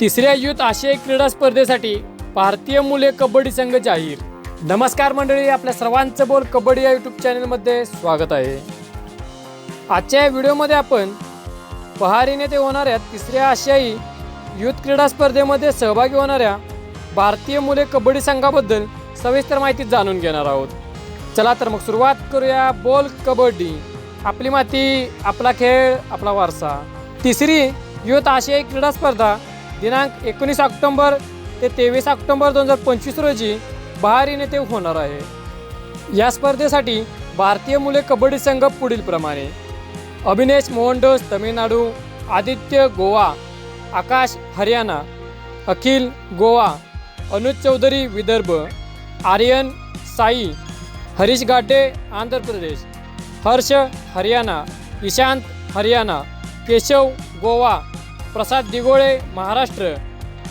तिसऱ्या युथ आशियाई क्रीडा स्पर्धेसाठी भारतीय मुले कबड्डी संघ जाहीर. नमस्कार मंडळी आपल्या सर्वांचं बोल कबड्डी या यूट्यूब चॅनलमध्ये स्वागत आहे. आजच्या या व्हिडिओमध्ये आपण पहारीने ते होणाऱ्या तिसऱ्या आशियाई युथ क्रीडा स्पर्धेमध्ये सहभागी होणाऱ्या भारतीय मुले कबड्डी संघाबद्दल सविस्तर माहिती जाणून घेणार आहोत. चला तर मग सुरुवात करूया बोल कबड्डी. आपली माती आपला खेळ आपला वारसा. तिसरी युथ आशियाई क्रीडा स्पर्धा दिनांक एकोणीस ऑक्टोंबर ते तेवीस ऑक्टोंबर दोन हजार पंचवीस रोजी बहारीन येथे होणार आहे. या स्पर्धेसाठी भारतीय मुले कबड्डी संघ पुढीलप्रमाणे अभिनेश मोहनडोस तमिळनाडू आदित्य गोवा आकाश हरियाणा अखिल गोवा अनुज चौधरी विदर्भ आर्यन साई हरीश गाटे आंध्र प्रदेश हर्ष हरियाणा ईशांत हरियाणा केशव गोवा प्रसाद दिगोळे महाराष्ट्र.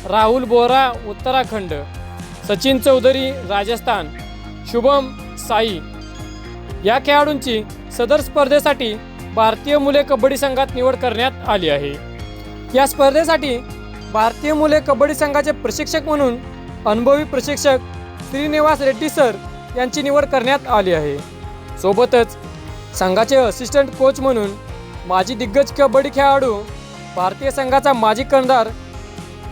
राहुल बोरा उत्तराखंड. सचिन चौधरी राजस्थान. शुभम साई. या खेळाडूंची सदर स्पर्धेसाठी भारतीय मुले कबड्डी संघात निवड करण्यात आली आहे. या स्पर्धेसाठी भारतीय मुले कबड्डी संघाचे प्रशिक्षक म्हणून अनुभवी प्रशिक्षक श्रीनिवास रेड्डी सर यांची निवड करण्यात आली आहे. सोबतच संघाचे असिस्टंट कोच म्हणून माजी दिग्गज कबड्डी खेळाडू भारतीय संघाचा माजी कर्णधार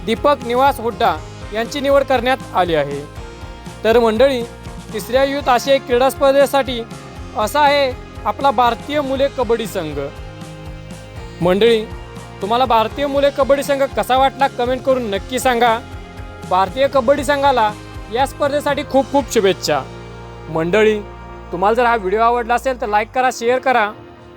दीपक निवास हुड्डा यांची निवड करण्यात आली आहे. तर मंडळी तिसऱ्या युथ आशियाई क्रीडा स्पर्धेसाठी असा आहे आपला भारतीय मुले कबड्डी संघ. मंडळी तुम्हाला भारतीय मुले कबड्डी संघ कसा वाटला कमेंट करून नक्की सांगा. भारतीय कबड्डी संघाला या स्पर्धेसाठी खूप खूप शुभेच्छा. मंडळी तुम्हाला जर हा व्हिडिओ आवडला असेल तर लाईक करा शेअर करा.